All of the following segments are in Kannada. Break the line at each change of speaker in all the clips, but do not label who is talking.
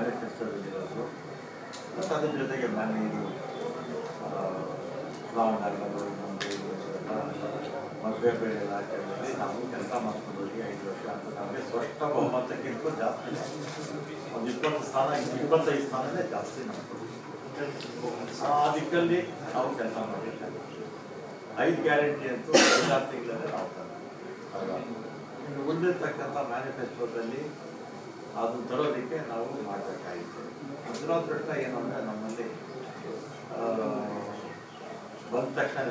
ಮ್ಯಾನಿಫೆಸ್ಟೋದಲ್ಲಿರೋದು ಮತ್ತು ಅದ್ರ ಜೊತೆಗೆ ನಾನು ಇದು ಎಲ್ಲ ಮದುವೆ ಬೇರೆ ಇಲಾಖೆಯಲ್ಲಿ ನಾವು ಕೆಲಸ ಮಾಡ್ಕೊಂಡು ಐದು ವರ್ಷ ಅಂತ ನಮಗೆ ಸ್ಪಷ್ಟ ಬಹುಮತಕ್ಕಿಂತ ಜಾಸ್ತಿ. ಒಂದು ಇಪ್ಪತ್ತು ಸ್ಥಾನ, ಇಪ್ಪತ್ತೈದು ಸ್ಥಾನನೇ ಜಾಸ್ತಿ ನಮ್ಮದು ಆ ದಿಕ್ಕಲ್ಲಿ ನಾವು ಕೆಲಸ ಮಾಡಬೇಕಾಗುತ್ತೆ ಐದು ಗ್ಯಾರಂಟಿ ಅಂತೂ ಐದಾರು ತಿಂಗಳಲ್ಲೇ ನಾವು ಮುಂದಿರ್ತಕ್ಕಂಥ ಮ್ಯಾನಿಫೆಸ್ಟೋದಲ್ಲಿ ಅದು ತರೋದಕ್ಕೆ ನಾವು ಮಾಡಬೇಕಾಗಿತ್ತು. ದುರದೃಷ್ಟ ಏನು ಅಂದರೆ ನಮ್ಮಲ್ಲಿ ಬಂದ ತಕ್ಷಣ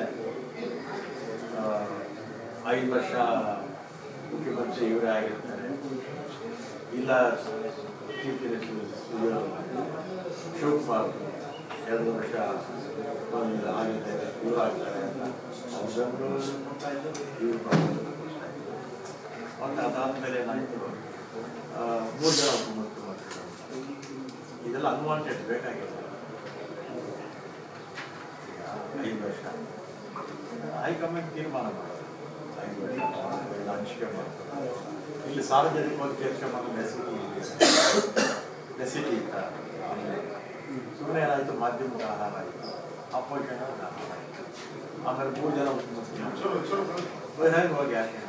ಐದು ವರ್ಷ ಮುಖ್ಯಮಂತ್ರಿ ಇವರೇ ಆಗಿರ್ತಾರೆ. ಇಲ್ಲ ಚೀಫ್ ಮಿನಿಸ್ಟರ್ ಶಿವಕುಮಾರ್ ಎರಡು ವರ್ಷ ಆಗಿದ್ದಾರೆ ಆಗಿದೆ, ಇವರು ಆಗ್ತಾರೆ ಅಂತ. ಇದ್ರು ಇವ್ರು ಅದಾದಮೇಲೆ ಏನಾಯಿತು ಮೂರು ಜನ ಮುಖ್ಯಮಂತ್ರಿಗಳು ಇದೆಲ್ಲ ಅನ್ವಾಂಟೆಡ್ ಬೇಕಾಗಿಲ್ಲ ಈಗ ಐದು ವರ್ಷ. ಹೈಕಮಾಂಡ್ ತೀರ್ಮಾನ ಮಾಡೋದು. ಐದು ವರ್ಷ ಮಾಡೋದು, ಇಲ್ಲ ಹಂಚಿಕೆ ಮಾಡ್ತಾರೆ. ಇಲ್ಲಿ ಸಾರ್ವಜನಿಕವಾಗಿ ಚರ್ಚೆ ಮಾಡೋ ನೆಸಿಟಿ ನೆಸಿಟಿ ಇತ್ತ? ಸುಮ್ಮನೆ ಏನಾಯಿತು? ಮಾಧ್ಯಮದ ಆಹಾರ ಆಯಿತು. ಅಪೋಸಿಷನ್ ಆಹಾರ ಆಯಿತು. ಆಮೇಲೆ ಮೂರು ಜನ ಮುಖ್ಯಮಂತ್ರಿಗಳು ಬಹಿರಂಗವಾಗಿ ಯಾಕೆ?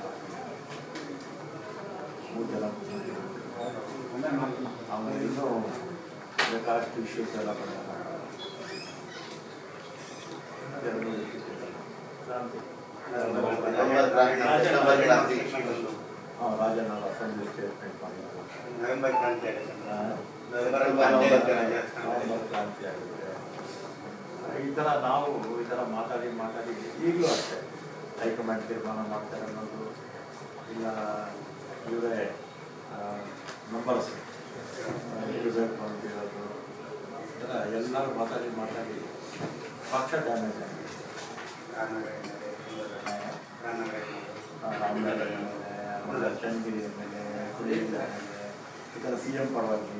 ಮೂರು ಜನ ಮುಖ್ಯಮಂತ್ರಿಗಳು ಇನ್ನೂ ಬೇಕಾದಷ್ಟು ಇಶ್ಯೂಸ್ ಎಲ್ಲ ಬಂದಾಗ ಹಾಂ ರಾಜನ ಅಸೆಂಬ್ಲಿ ಸ್ಟೇಟ್ಮೆಂಟ್
ನವೆಂಬರ್ ನವೆಂಬರ್
ಈ ಥರ ನಾವು ಈ ಥರ ಮಾತಾಡಿ ಮಾತಾಡಿ ಈಗಲೂ ಅಷ್ಟೇ ಹೈಕಮಾಂಡ್ ತೀರ್ಮಾನ ಮಾಡ್ತಾರೆ ಅನ್ನೋದು ಇಲ್ಲ ಇವರೇ ನಂಬರ್ಸ್ ಇರಬೇಕು ಮಾಡ್ತಿರೋದು. ಈ ಥರ ಎಲ್ಲರೂ ಮಾತಾಡಿ ಮಾತಾಡಿ. ಪಕ್ಷ ಡ್ಯಾಮೇಜ್ ಆಗಿದೆ. ಆಮೇಲೆ ಚನ್ನಗಿರಿ ಮೇಲೆ ಕುಡಿಯ ಮೇಲೆ ಈ ಥರ ಸಿ ಎಂ ಪರವಾಗಿ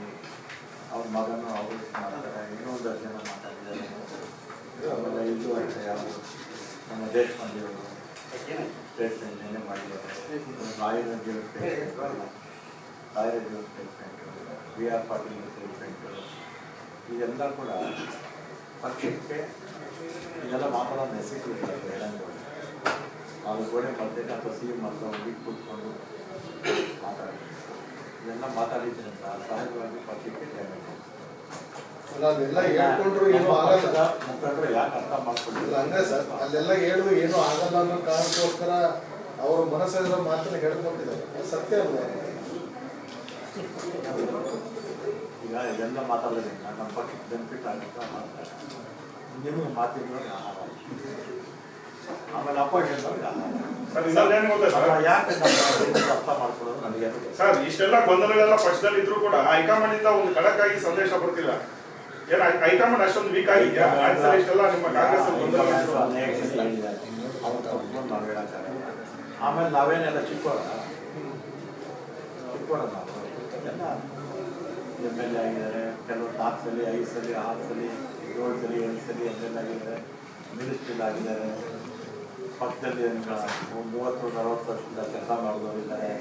ಅವ್ರ ಮಗನು ಅವರು ಮಾಡ್ತಾರೆ ಇನ್ನೊಂದು ಜನ ಮಾತಾಡಿದ್ದಾರೆ. ಆಮೇಲೆ ಇದು ಅಷ್ಟೇ ಯಾರು? ನಮ್ಮ ದೇಶಪಾಂಡೆಯವರು ಸ್ಟೇಟ್ಮೆಂಟ್ ಏನೇ ಮಾಡಿದ್ದಾರೆ. ರಾಯರ ಜೀವ ಸ್ಟೇಟ್ಮೆಂಟ್ ರಾಯರ B V R Patil statement ಇದೆಲ್ಲ ಕೂಡ ಪಕ್ಷಕ್ಕೆ ಇದೆಲ್ಲ ಮಾತಾಡೋ ನೆಸಿಟಿ ಇರ್ತದೆ ಹೇಳಂಗೆ ನಾವು ಗೋಡೆ ಮಧ್ಯೆ ಅಥವಾ ಸಿ ಎಂ ಹತ್ರ ಹೋಗಿ ಕೂತ್ಕೊಂಡು ಮಾತಾಡಿ ಇದೆಲ್ಲ ಮಾತಾಡಿದ್ರಿಂದ ಸಹಜವಾಗಿ ಪಕ್ಷಕ್ಕೆ ಡ್ಯಾಮೇಜ್
ಅಲ್ಲ ಅದೆಲ್ಲ ಹೇಳ್ಕೊಂಡ್ರು ಏನೂ ಆಗಲ್ಲ.
ಮುಖಂಡರು ಯಾಕೆ ಅರ್ಥ ಮಾಡ್ಕೊಂಡಿಲ್ಲ
ಅಂದ್ರೆ ಸರ್ ಅಲ್ಲೆಲ್ಲ ಹೇಳು ಏನು ಆಗಲ್ಲ ಅನ್ನೋ ಕಾರಣಕ್ಕೋಸ್ಕರ ಅವ್ರ ಮನಸ್ಸಲ್ಲಿರೋ ಮಾತನ್ನ ಹೇಳ್ಕೊಟ್ಟಿದ್ದಾರೆ. ಸತ್ಯ ಅಲ್ವಾ?
ಈಗ ಇದೆಲ್ಲ ಮಾತಾಡೋದಿಲ್ಲ. ನಮ್ಮ ಪಕ್ಷಕ್ಕೆ ಬೆನಿಫಿಟ್ ಆಗುತ್ತೆ ಮಾತಾಡ ನಿಮಗೆ ಆಹಾರ ಆಮೇಲೆ ಅಪೋಸಿಷನ್ ಆಹಾರ ಯಾಕೆ ಅರ್ಥ ಮಾಡ್ಕೊಳ್ಳೋದು ನನಗೆ
ಸರ್ ಇಷ್ಟೆಲ್ಲ ಗೊಂದಲಗಳೆಲ್ಲ ಪಕ್ಷದಲ್ಲಿ ಇದ್ರು ಕೂಡ ಹೈಕಮಾಂಡ್ ಇಂದ ಒಂದು ಖಡಕ್ ಆಗಿ ಸಂದೇಶ ಬರ್ತಿಲ್ಲ ಏನ ಹೈಕಮಾಂಡ್ ಅಷ್ಟೊಂದು ವೀಕ್ ಆಗಿದ್ಯಾ? ಇಷ್ಟೆಲ್ಲ ನಿಮ್ಮ ಕಾಂಗ್ರೆಸ್ ಗೊಂದಲ.
ಅವ್ರು ನಾವು ಹೇಳಕ್ಕಾಗಲ್ಲ. ಆಮೇಲೆ ನಾವೇನೆಲ್ಲ ಚಿಕ್ಕೋಣ ಚಿಕ್ಕೋಣ ನಾವು ಎಲ್ಲ ಎಂ ಎಲ್ ಎ ಆಗಿದ್ದಾರೆ. ಕೆಲವರು ನಾಲ್ಕು ಸಲ ಐದು ಸಲಿ ಆರು ಸಲ ಏಳು ಸಲ ಎಂಟು ಸಲ ಎಂ ಎಲ್ ಎ ಆಗಿದ್ದಾರೆ. ಮಿನಿಸ್ಟ್ರಿಲ್ ಆಗಿದ್ದಾರೆ. ಪಕ್ಕದಲ್ಲಿ ಒಂದು ಮೂವತ್ತು ನಲವತ್ತು ವರ್ಷದಿಂದ ಕೆಲಸ ಮಾಡಿದವರಿದ್ದಾರೆ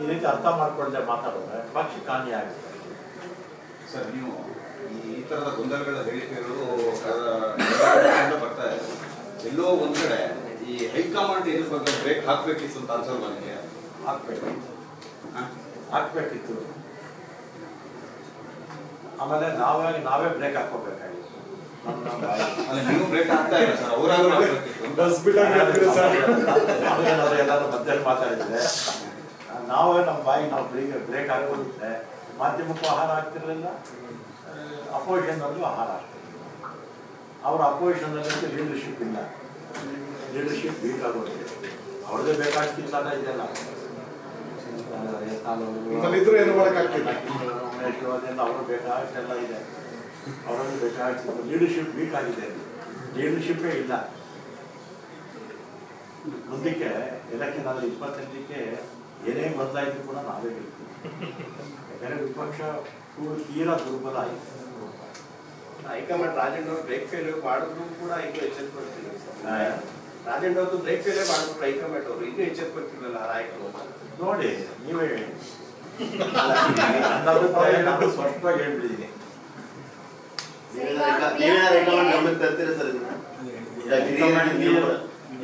ಈ ರೀತಿ ಅರ್ಥ ಮಾಡ್ಕೊಳ್ಳದೆ ಮಾತಾಡಿದ್ರೆ ಪಕ್ಷಕ್ಕೆ ಹಾನಿ ಆಗುತ್ತೆ.
ಸರ್ ನೀವು ಈ ಥರದ ತರದ ಗೊಂದಲಗಳ ಹೇಳಿಕೆಗಳು ಬರ್ತಾ ಇದೆ. ಎಲ್ಲೋ ಒಂದ್ ಕಡೆ ಈ ಹೈಕಮಾಂಡ್ ಏನು ಬಗ್ಗೆ ಬ್ರೇಕ್ ಹಾಕ್ಬೇಕಿತ್ತು ಅಂತ ಅನ್ಸೋದು ನನಗೆ
ಹಾಕ್ಬೇಕಿತ್ತು ಹಾಕ್ಬೇಕಿತ್ತು ಆಮೇಲೆ ನಾವೇ ನಾವೇ ಬ್ರೇಕ್ ಹಾಕೋಬೇಕಾಗಿತ್ತು
ನೀವು ಬ್ರೇಕ್ ಇಲ್ಲ ಸರ್? ಅವರಾದ್ರೂ
ಎಲ್ಲರೂ ಮಧ್ಯದಲ್ಲಿ ಮಾತಾಡಿದ್ರೆ ನಾವೇ ನಮ್ಮ ಬಾಯಿ ನಾವು ಬ್ರೇಕ್ ಬ್ರೇಕ್ ಹಾಕೋದಿದ್ರೆ ಮಾಧ್ಯಮಕ್ಕೂ ಆಹಾರ ಆಗ್ತಿರ್ಲಿಲ್ಲ ಅಪೋಸಿಷನ್ನಲ್ಲೂ ಆಹಾರ ಆಗ್ತಿರ್ಲಿಲ್ಲ. ಅವರ ಅಪೋಸಿಷನ್ನಲ್ಲಿ ಲೀಡರ್ಶಿಪ್ ಇಲ್ಲ. ಲೀಡರ್ಶಿಪ್ ಬೇಕಾಗೋದಿಲ್ಲ ಆಗೋಗಿದೆ. ಅವ್ರದ್ದೇ ಬೇಕಾಗ್ತಿಲ್ಲ ಇದೆಲ್ಲ ಇದೆಯಲ್ಲ.
ನಮ್ಮಲ್ಲಿದ್ರು ಏನು ಮಾಡಕ್ಕಾಗ್ತಿಲ್ಲ.
ಅದೆಲ್ಲ ಅವರು ಬೇಕಾದಷ್ಟೆಲ್ಲ ಇದೆ ಅವರಲ್ಲಿ ಬೇಕಾದಷ್ಟು ಲೀಡರ್ಶಿಪ್ ವೀಕ್ ಆಗಿದೆ ಲೀಡರ್ಶಿಪ್ಪೇ ಇಲ್ಲ. ಮುಂದಕ್ಕೆ ಎಲೆಕ್ಷನ್ ನಾನು ಇಪ್ಪತ್ತೆಂಟಕ್ಕೆ ಏನೇ ಬದಲಾಯಿದ್ರು ಕೂಡ ನಾವೇ ಗೆಲ್ತೀವಿ. ಯಾಕಂದ್ರೆ ವಿಪಕ್ಷ ಕೂಡ ತೀರಾ ದುರ್ಬಲ ಆಯಿತು
ಹೈಕಮಾಂಡ್ ರಾಜೇಂದ್ರ ಅವರು ಬ್ರೇಕ್ ಫೇಲ್ ಮಾಡಿದ್ರು ಕೂಡ ಈಗ ಎಚ್ಚೆತ್ಕೊಳ್ತಿಲ್ಲ
ಹಾ.
ರಾಜೇಂದ್ರ ಅವ್ರದ್ದು ಬ್ರೇಕ್ ಫೇಲೇ ಮಾಡ್ಬಿಟ್ರು ಹೈಕಮಾಂಡ್ ಅವರು. ಈಗ ಎಚ್ಚೆತ್ಕೊಳ್ತಿರ್ಲಿಲ್ಲ ನಾಯಕರು
ನೋಡಿ ನೀವೇ ಹೇಳಿ. ನಾನು ಸ್ಪಷ್ಟವಾಗಿ ಹೇಳ್ಬಿಟ್ಟಿದ್ದೀನಿ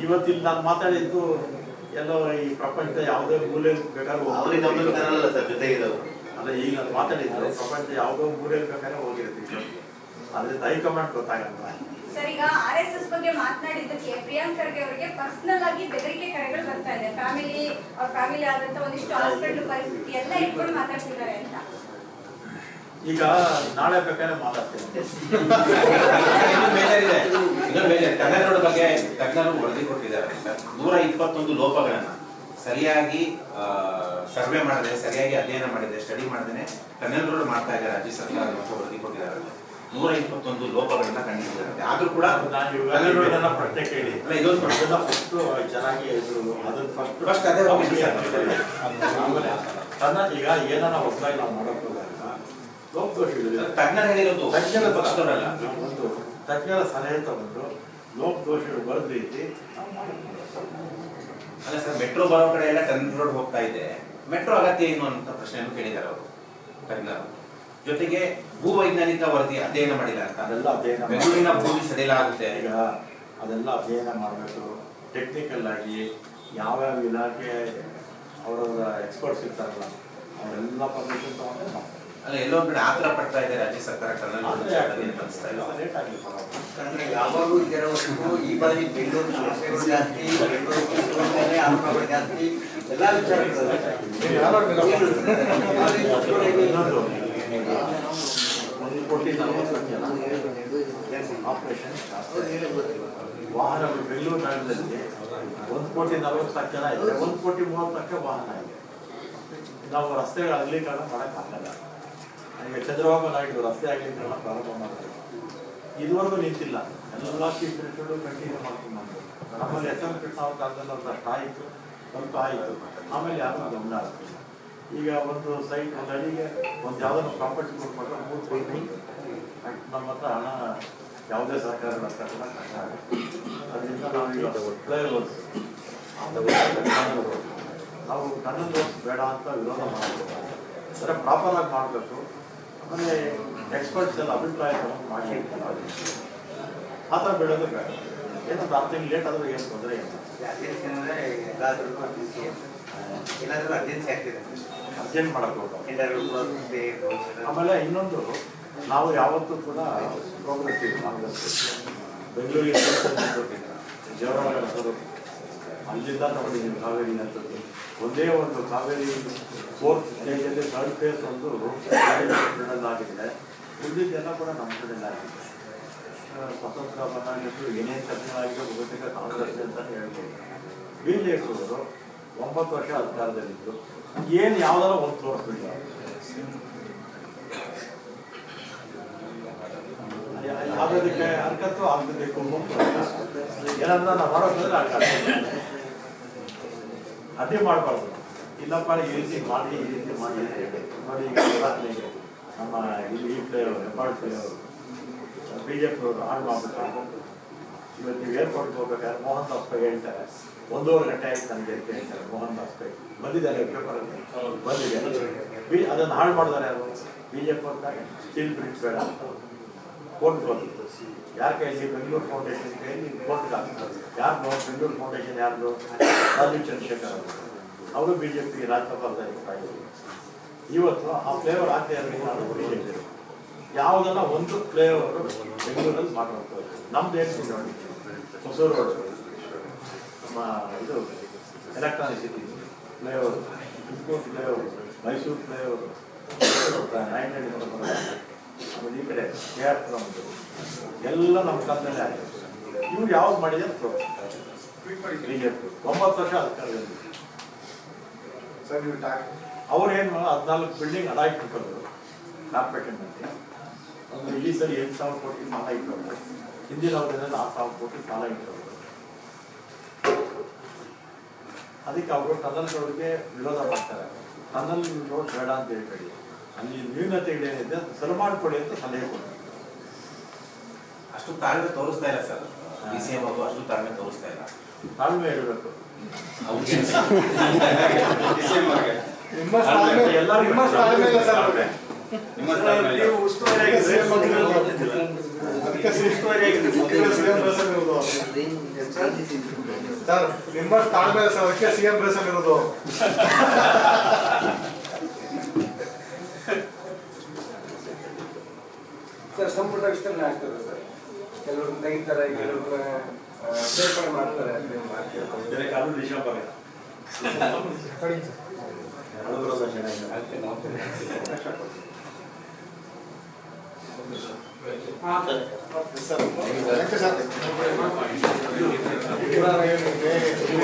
ಇವತ್ತಿಲ್ಲಿ ನಾನು ಮಾತಾಡಿದ್ದು ಎಲ್ಲೋ ಈ ಪ್ರಪಂಚ ಯಾವುದೇ ಮೂಲೆ ಬೇಕಾದ್ರೂ ಅಲ್ಲ ಈಗ ನಾನು ಮಾತಾಡಿದ್ದು ಪ್ರಪಂಚ ಯಾವುದೋ ಮೂಲೆ ಬೇಕಾದ್ರೆ ಹೋಗಿರ್ತೀವಿ ಅದ್ರಿಂದ ಹೈಕಮಾಂಡ್ ಗೊತ್ತಾಗಲ್ಲ.
ಸರ್ ಈಗ ಆರ್ ಎಸ್ ಎಸ್ ಬಗ್ಗೆ ಮಾತನಾಡಿದ್ದಕ್ಕೆ ಪ್ರಿಯಾಂಕ್ ಖರ್ಗೆ ಅವರಿಗೆ ಪರ್ಸನಲ್ ಆಗಿ ಬೆದರಿಕೆ ಕರೆಗಳು ಬರ್ತಾ ಇದೆ. ಫ್ಯಾಮಿಲಿ ಅವ್ರ ಫ್ಯಾಮಿಲಿ ಆದಂತ ಒಂದಿಷ್ಟು ಹಾಸ್ಪಿಟಲ್ ಪರಿಸ್ಥಿತಿ ಎಲ್ಲ ಇಟ್ಕೊಂಡು ಮಾತಾಡ್ತಿದ್ದಾರೆ ಅಂತ.
ಈಗ ನಾಳೆ ಬೇಕಾದ್ರೆ ಮಾತಾಡ್ತೀನಿ.
ಕನ್ನಡ ಬಗ್ಗೆ ತಜ್ಞರು ವರದಿ ಕೊಟ್ಟಿದ್ದಾರೆ. ಸರ್ ನೂರ ಇಪ್ಪತ್ತೊಂದು ಲೋಪಗಳನ್ನ ಸರಿಯಾಗಿ ಸರ್ವೆ ಮಾಡದೆ ಸರಿಯಾಗಿ ಅಧ್ಯಯನ ಮಾಡಿದೆ ಸ್ಟಡಿ ಮಾಡದೇನೆ ಕನ್ನಡ ಮಾಡ್ತಾ ಇದ್ದಾರೆ. ರಾಜ್ಯ ಸರ್ಕಾರ ಮತ್ತು ವರದಿ ಕೊಟ್ಟಿದ್ದಾರೆ. ನೂರ ಇಪ್ಪತ್ತೊಂದು ಲೋಪಗಳನ್ನ ಕಂಡಿದ್ದಾರೆ. ಆದ್ರೂ ಕೂಡ
ನಾನು ಇವಾಗ ನನ್ನ ಪ್ರಶ್ನೆ ಕೇಳಿ.
ಅಲ್ಲ, ಇದೊಂದು ಪ್ರಶ್ನೆ.
ಫಸ್ಟ್ ಚೆನ್ನಾಗಿ ಇದು ಅದನ್ನ ಫಸ್ಟ್
First ಅದೇ.
ಆಮೇಲೆ ತನ್ನ ಈಗ ಏನಾರ ಹೊಸದಾಗಿ ನಾವು ಮಾಡೋಕೆ ಹೋದಾಗ
ತಜ್ಞರು ಹೇಳಿರೋದು
ತಜ್ಞರ
ಪಕ್ಷದವರಲ್ಲ.
ಒಂದು ತಜ್ಞರ ಸಲಹೆ ತಗೊಂಡು ಲೋಕದೋಷಿಗಳು ಬರೆದ ರೀತಿ.
ಅಲ್ಲ ಸರ್ ಮೆಟ್ರೋ ಬರೋ ಕಡೆ ಎಲ್ಲ ಟರ್ನ್ ರೋಡ್ ಹೋಗ್ತಾ ಇದೆ. ಮೆಟ್ರೋ ಅಗತ್ಯ ಏನು ಅಂತ ಪ್ರಶ್ನೆಯನ್ನು ಕೇಳಿದ್ದಾರೆ ಅವರು ತಜ್ಞರು. ಜೊತೆಗೆ ಭೂವೈಜ್ಞಾನಿಕ ವರದಿ ಅಧ್ಯಯನ ಮಾಡಿಲ್ಲ ಅಂತ.
ಅದೆಲ್ಲ ಅಧ್ಯಯನ
ಬೆಂಗಳೂರಿನ ಭೂಮಿ ಸಡಿಲ ಆಗುತ್ತೆ
ಈಗ ಅದೆಲ್ಲ ಅಧ್ಯಯನ ಮಾಡಬೇಕು. ಟೆಕ್ನಿಕಲ್ ಆಗಿ ಯಾವ್ಯಾವ ಇಲಾಖೆ ಅವರವರ ಎಕ್ಸ್ಪರ್ಟ್ಸ್ ಇರ್ತಾರಲ್ಲ ಅವರೆಲ್ಲ ಪರ್ಮಿಷನ್ ತಗೊಂಡ್ರೆ.
ಅಲ್ಲ ಎಲ್ಲೋ ಕಡೆ ಆತರ ಪಡ್ತಾ ಇದೆ ರಾಜ್ಯ ಸರ್ಕಾರ
ಯಾವಾಗಲೂ ಯಾವಾಗೂ ಇರೋವರೆಗೂ ಈ ಬಾರಿ ಬೆಂಗಳೂರು ಸಮಸ್ಯೆಗಳು ಜಾಸ್ತಿ ಬೆಂಗಳೂರು ಕಿತ್ತುಕೊಂಡಾನೆ, ಆರೋಪಗಳು ಜಾಸ್ತಿ ಎಲ್ಲ ವಿಚಾರ.
ಒಂದು ಕೋಟಿ ನಲವತ್ತು ಲಕ್ಷ ಆಪರೇಷನ್ ವಾಹನಗಳು ಬೆಂಗಳೂರು ನಗರದಲ್ಲಿ ಒಂದು ಕೋಟಿ ನಲವತ್ತು ಲಕ್ಷ ಜನ ಇದೆ ಒಂದು ಕೋಟಿ ಮೂವತ್ತು ಲಕ್ಷ ವಾಹನ ಇದೆ. ನಾವು ರಸ್ತೆಗಳ ಅಗಲೀಕರಣ ಮಾಡೋಕ್ಕಾಗಲ್ಲ. ಈಗ ಚಂದ್ರಬಾಬು ನಾಯ್ಡು ರಸ್ತೆ ಅಗಲೀಕರಣ ಪ್ರಾರಂಭ ಮಾಡಿದ್ರು. ಇದುವರೆಗೂ ನಿಂತಿಲ್ಲ. ಎಲ್ಲ ಮಿನಿಸ್ಟರ್ಗಳು ಕಂಟಿನ್ಯೂ ಮಾಡ್ಕೊಂಡು ಬಂದ್ರು. ನಮ್ಮಲ್ಲಿ ಎಸ್ ಎಂ ಕೃಷ್ಣ ಕಾಲದಲ್ಲಿ ಒಂದು ಅಷ್ಟು ಆಯಿತು. ಸ್ವಲ್ಪ ಆಯಿತು. ಆಮೇಲೆ ಯಾರು ಗಮನ ಹಾಕ್ತಿಲ್ಲ ಈಗ ಒಂದು ಸೈಟ್ ಒಂದು ಅಡಿಗೆ, ಒಂದು ಯಾವುದೋ ಪ್ರಾಪರ್ಟಿ ಕೊಟ್ಬಿಟ್ರೆ ಮೂರು ಕೋಟಿ ನಮ್ಮ ಹತ್ರ ಹಣ ಯಾವುದೇ ಸರ್ಕಾರ ಅದರಿಂದ ನಾವು ಈಗ ಕಣ್ಣು ನಾವು ಕನ್ನಡ ಬೇಡ ಅಂತ ವಿರೋಧ ಮಾಡಬೇಕು ಅಂದರೆ ಪ್ರಾಪರ್ ಆಗಿ ಮಾಡಬೇಕು. ಆಮೇಲೆ ಎಕ್ಸ್ಪರ್ಟ್ಸ್ ಎಲ್ಲ ಅಭಿಪ್ರಾಯ ತಗೊಂಡು ಮಾಡಿ ಆ ಥರ ಬೇಡ. ಏನಂತ ತಿಂಗಳು ಲೇಟ್ ಆದರೂ ಏನು ತೊಂದರೆ ಇಲ್ಲ.
ಎಲ್ಲಾದ್ರೂ ಅರ್ಜೆನ್ಸಿ ಆಗ್ತಿದೆ.
ಅರ್ಜೆಂಟ್ ಆಮೇಲೆ ಇನ್ನೊಂದು ನಾವು ಯಾವತ್ತೂ ಕೂಡ ಪ್ರೋಗ್ರೆಸಿವ್ ಕಾಂಗ್ರೆಸ್ ಬೆಂಗಳೂರಿಗೆ ಜವಹರಲಾಲ್ ನೆಹರು ಅಲ್ಲಿಂದ ನೋಡಿದ್ದೀವಿ ಕಾವೇರಿ ಅಂತದ್ದು ಒಂದೇ ಒಂದು ಕಾವೇರಿ ಫೋರ್ತ್ ಸ್ಟೇಜಲ್ಲಿ ಥರ್ಡ್ ಫೇಸ್ ಒಂದು ಆಗಿದೆ. ಉಳಿದಿದ್ದೆಲ್ಲ ಕೂಡ ನಮ್ಮ ಕಡೆಯಿಂದ ಆಗಿದೆ ಸ್ವತಂತ್ರ ಬಂದಾಗಿದ್ದು ಏನೇನು ಚರ್ಚೆ ಆಗಿದೆ ಬಹುತೇಕ ಕಾಂಗ್ರೆಸ್ ಅಂತ ಹೇಳ್ಬೋದು. ಬಿ ಜೆ ಪಿಯವರು ಒಂಬತ್ತು ವರ್ಷ ಅಧಿಕಾರದಲ್ಲಿದ್ದರು. ಏನು ಯಾವ್ದಾರ ಒಂದು ತೋರಿಸ್ಬಿಡಿ. ಅದಕ್ಕೆ ಹರ್ಕತ್ತು ಆಗಬೇಕು ಏನಂದ್ರೆ ನಾವು ಮಾಡೋದಂದ್ರೆ ಅದೇ ಮಾಡಬಾರ್ದು. ಇಲ್ಲಪ್ಪ, ಈ ರೀತಿ ಮಾಡಿ, ಈ ರೀತಿ ಮಾಡಿ ನೋಡಿ ನಮ್ಮ ಇಲ್ಲಿ ಈ player play player B J P ಅವರು ಹಾಳು ಮಾಡ್ಬಿಟ್ಟು ಇವತ್ತು ನೀವು ಏರ್ಪೋರ್ಟ್ಗೆ ಹೋಗ್ಬೇಕಾದ್ರೆ ಮೋಹನ್ ದಾಸ್ ಪೈ ಹೇಳ್ತಾರೆ. ಒಂದೂವರೆ ಗಂಟೆ ಆಯ್ತು ನನಗೆ ಅಂತ ಹೇಳ್ತಾರೆ ಮೋಹನ್ ದಾಸ್ ಪೈ. ಬಂದಿದ್ದಾರೆ ಪೇಪರಲ್ಲಿ ಬಂದಿದೆ. ಬಿ ಅದನ್ನು ಹಾಳು ಮಾಡಿದಾರೆ ಅವರು. ಬಿ ಜೆ ಪಿ ಅಂತ ಸ್ಟೀಲ್ ಬ್ರಿಡ್ಜ್ ಬೇಡ. ಅಂತ ಕೋರ್ಟ್ ಬಂದಿತ್ತು ಯಾರ ಕೈಲಿ ಬೆಂಗಳೂರು ಫೌಂಡೇಶನ್ ಕೈಲಿ ಕೋರ್ಟ್ಗೆ ಹಾಕ್ತಾರೆ. ಯಾರು ಬೆಂಗಳೂರು ಫೌಂಡೇಶನ್ ಯಾರು ರಾಜೀವ್ ಚಂದ್ರಶೇಖರ್ ಅವರು. ಅವರು ಬಿ ಜೆ ಪಿ. ರಾಜ್ಯಸಭಾ ಇದ್ದಾರೆ ಇವತ್ತು ಆ ಫ್ಲೇವರ್ ಹಾಕಿ ಬಿ ಜೆ ಪಿ ಯಾವುದನ್ನ ಒಂದು ಫ್ಲೇವರ್ ಬೆಂಗಳೂರಲ್ಲಿ ಮಾತಾಡ್ತಾರೆ ನಮ್ದು ಏನು ಹೊಸೂರು ರೋಡ್ ನಮ್ಮ ಇದು electronic city flavour Tumkur flavour Mysore flavour ಆಮೇಲೆ ಈ ಕಡೆ ಕೆ ಆರ್ ಪುರಮ್ದು ಎಲ್ಲ ನಮ್ಮ ಕಾಲದಲ್ಲೇ ಆಗಿದೆ ಇವ್ರು ಯಾವ್ದು ಮಾಡಿದೆ ಬಿ ಜೆ ಪಿ ಒಂಬತ್ತು ವರ್ಷ ಅಧಿಕಾರದಲ್ಲಿ ಅವ್ರು ಏನು ಹದಿನಾಲ್ಕು ಬಿಲ್ಡಿಂಗ್ ಅಡ ಇಟ್ಬಿಟ್ಟರು ಕಾರ್ಪೊರೇಷನ್ನಲ್ಲಿ ಒಂದು ಈ ಸರಿ ಎಂಟು ಸಾವಿರ ಕೋಟಿ ಸಾಲ ಇಟ್ಟವರು ಹಿಂದಿನ ಅವಧಿನಲ್ಲಿ ಆರು ಸಾವಿರ ಕೋಟಿ ಸಾಲ ಇಟ್ಟವರು ಅದಕ್ಕೆ ಅವರು ಟನಲ್ಗಳಿಗೆ ವಿರೋಧ ಮಾಡ್ತಾರೆ. ಟನಲ್ ರೋಡ್ ಬೇಡ ಅಂತ ಹೇಳ್ಬೇಡಿ. ಅಲ್ಲಿ ನ್ಯೂನತೆಗಳೇನಿದೆ ಅದು ಸರಿ ಮಾಡಿಕೊಡಿ ಅಂತ ಸಲಹೆ ಕೊಡ್ತಾರೆ.
ಅಷ್ಟು ತಾಳ್ಮೆ ತೋರಿಸ್ತಾ ಇಲ್ಲ ಸರ್. ಡಿ ಸಿ ಎಂ ಅವರು ಅಷ್ಟು ತಾಳ್ಮೆ ತೋರಿಸ್ತಾ ಇಲ್ಲ.
ತಾಳ್ಮೆ ಇರಬೇಕು
ಡಿ ಸಿ ಎಂ ಅವ್ರಿಗೆ.
ನಿಮ್ಮ ತಾಳ್ಮೆ ನಿಮ್ಮ ತಾಳ್ಮೆ ಇಲ್ಲ ಸರ್. ಅವ್ರಿಗೆ.
ನೀವು
ನಿಮ್ಮ ತಾಳ್ಮೆ ಸರ್ ಅದಕ್ಕೆ ಸಿ ಎಂ ರೇಸಲ್ಲಿ ಇರೋದು
ಸರ್ ಸಂಪುಟ ವಿಸ್ತರಣೆ ಆಗ್ತದೆ ಸರ್. ಕೆಲವರು ತೆಗಿತಾರೆ ಕೆಲವರು ಸೇರ್ಪಡೆ ಮಾಡ್ತಾರೆ ಅಂತ ಮಾಡ್ತಾರೆ
Thank you.